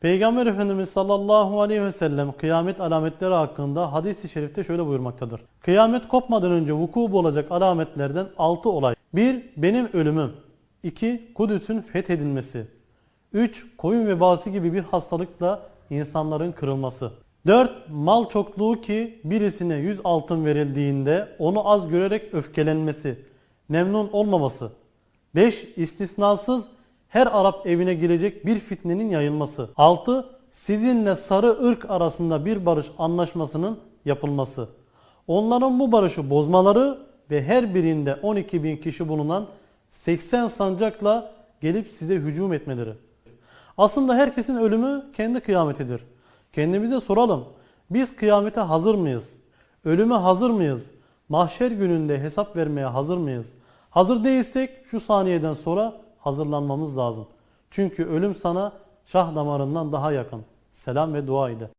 Peygamber Efendimiz sallallahu aleyhi ve sellem kıyamet alametleri hakkında hadis-i şerifte şöyle buyurmaktadır. Kıyamet kopmadan önce vuku bulacak alametlerden 6 olay. 1. Benim ölümüm. 2. Kudüs'ün fethedilmesi. 3. Koyun vebası gibi bir hastalıkla insanların kırılması. 4. Mal çokluğu ki birisine 100 altın verildiğinde onu az görerek öfkelenmesi, memnun olmaması. 5. İstisnasız her Arap evine girecek bir fitnenin yayılması. 6. Sizinle sarı ırk arasında bir barış anlaşmasının yapılması. Onların bu barışı bozmaları ve her birinde 12 bin kişi bulunan 80 sancakla gelip size hücum etmeleri. Aslında herkesin ölümü kendi kıyametidir. Kendimize soralım. Biz kıyamete hazır mıyız? Ölüme hazır mıyız? Mahşer gününde hesap vermeye hazır mıyız? Hazır değilsek şu saniyeden sonra hazırlanmamız lazım. Çünkü ölüm sana şah damarından daha yakın. Selam ve dua ile.